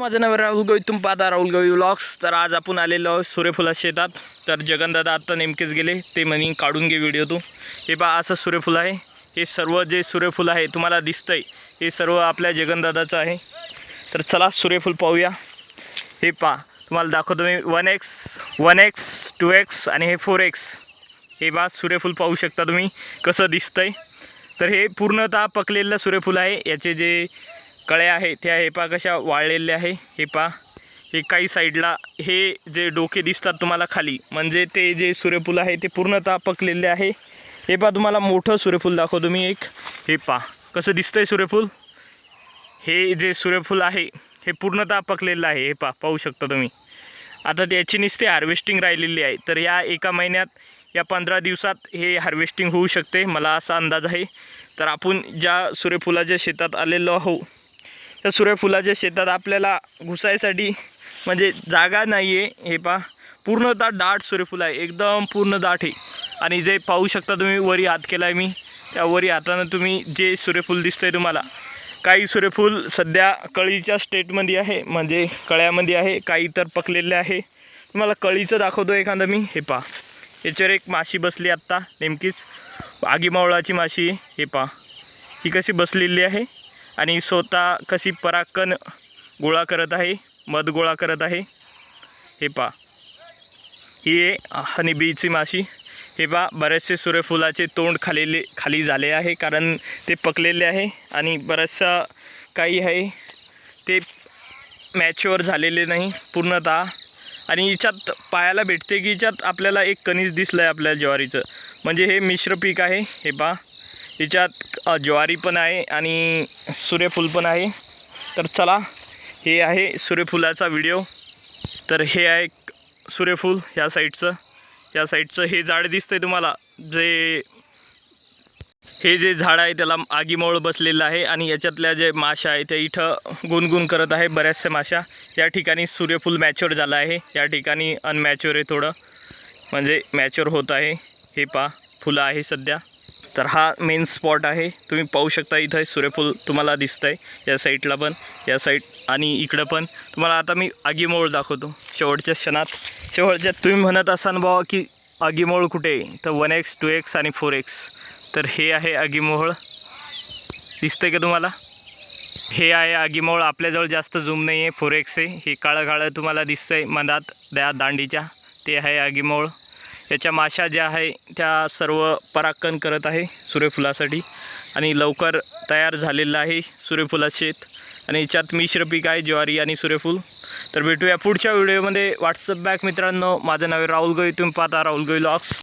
माझं नाव राहुल गवी तुम्ही पाहता राहुल गवी व्लॉग्स तर आज आपण आलेलो आहोत सूर्यफुला शेतात. तर जगनदादा आत्ता नेमकेच गेले ते म्हणे काढून घे व्हिडिओ तू. हे पहा असं सूर्यफूल आहे. हे सर्व जे सूर्यफूल आहे तुम्हाला दिसतंय हे सर्व आपल्या जगनदादाचं आहे. तर चला सूर्यफूल पाहूया. हे पहा तुम्हाला दाखवतो मी. One X one X two X आणि हे फोर एक्स हे पहा सूर्यफूल पाहू शकता तुम्ही कसं दिसतंय. तर हे पूर्णतः पकलेलं सूर्यफूल आहे. याचे जे कळ्या आहे त्या हे पा कशा वाळलेल्या आहे हे पा. हे काही साईडला हे जे डोके दिसतात तुम्हाला खाली म्हणजे ते जे सूर्यफूल आहे ते पूर्णतः पकलेले आहे. हे पा तुम्हाला मोठं सूर्यफूल दाखवतो मी एक. हे पा कसं दिसतंय सूर्यफूल? हे जे सूर्यफूल आहे हे पूर्णतः पकलेलं आहे हे पा पाहू शकता तुम्ही. आता त्याची नुसते हार्वेस्टिंग राहिलेली आहे तर या एका महिन्यात या पंधरा दिवसात हे हार्वेस्टिंग होऊ शकते मला असा अंदाज आहे. तर आपण ज्या सूर्यफुलाच्या शेतात आलेलो आहो त्या सूर्यफुलाच्या शेतात आपल्याला घुसायसाठी म्हणजे जागा नाही आहे हे पा पूर्णतः दाट सूर्यफूल आहे. एकदम पूर्ण दाट आहे. आणि जे पाहू शकता तुम्ही वरी हात केला आहे मी. त्या वरी हातानं तुम्ही जे सूर्यफूल दिसतं आहे तुम्हाला. काही सूर्यफूल सध्या कळीच्या स्टेटमध्ये आहे. म्हणजे कळ्यामध्ये आहे. काही तर पकलेले आहे. तुम्हाला कळीचं दाखवतो एखादं मी. हे पा याच्यावर एक माशी बसली आत्ता नेमकीच. आगीमावळाची माशी आहे. हे पा ही कशी बसलेली आहे. आणि स्वतः कशी पराक्रन गोळा करत आहे मध गोळा करत आहे. हे पा ही आहे हनीबीची माशी. हे पा बरेचसे सूर्यफुलाचे तोंड खालेले खाली झाले आहे कारण ते पकलेले आहे आणि बऱ्याचशा काही आहे ते मॅच्युअर झालेले नाही पूर्णतः. आणि हिच्यात पायाला भेटते की हिच्यात आपल्याला एक कणीस दिसलं आहे आपल्या ज्वारीचं. म्हणजे हे मिश्र पीक आहे. हे पा हिच्यात ज्वारी पण आहे आणि सूर्यफूल पण आहे. तर चला हे आहे सूर्यफुलाचा व्हिडिओ. तर हे आहे सूर्यफूल ह्या साईडचं. या साईडचं हे झाड दिसतंय तुम्हाला. जे हे जे झाड आहे त्याला आगीमोळ बसलेलं आहे आणि याच्यातल्या जे माशा आहे त्या इथं गुणगुण करत आहे बऱ्याचशा माशा या ठिकाणी सूर्यफूल मॅच्युअर झालं आहे. या ठिकाणी अनमॅच्युअर आहे थोडं. म्हणजे मॅच्युअर होत आहे. हे पा फुलं आहे सध्या. तर हा मेन स्पॉट आहे. तुम्ही पाहू शकता इथं सूर्यफूल तुम्हाला दिसतं आहे या साईडला पण या साईड आणि इकडं पण. तुम्हाला आता मी आगीमोळ दाखवतो. शेवटच्या क्षणात. शेवटच्या तुम्ही म्हणत असाल बाबा की आगीमोळ कुठे? आहे तर वन एक्स टू एक्स आणि फोर एक्स तर हे आहे आगीमोळ. दिसतं आहे का तुम्हाला? हे आहे आगीमोळ. आपल्याजवळ जास्त झूम नाही आहे फोर एक्स आहे. हे काळं काळं तुम्हाला दिसतं आहे मधात द्या दांडीच्या. ते आहे आगीमोळ. याच्या माशा ज्या आहे त्या सर्व परागकण करत आहे सूर्यफुलासाठी. आणि लवकर तयार झालेलं आहे सूर्यफुला शेत. आणि याच्यात मिश्र पीक आहे ज्वारी आणि सूर्यफूल. तर भेटूया पुढच्या व्हिडिओमध्ये. व्हॉट्सअप बॅक मित्रांनो. माझं नाव आहे राहुल गोई तुम्ही पाहता राहुल गोई लॉक्स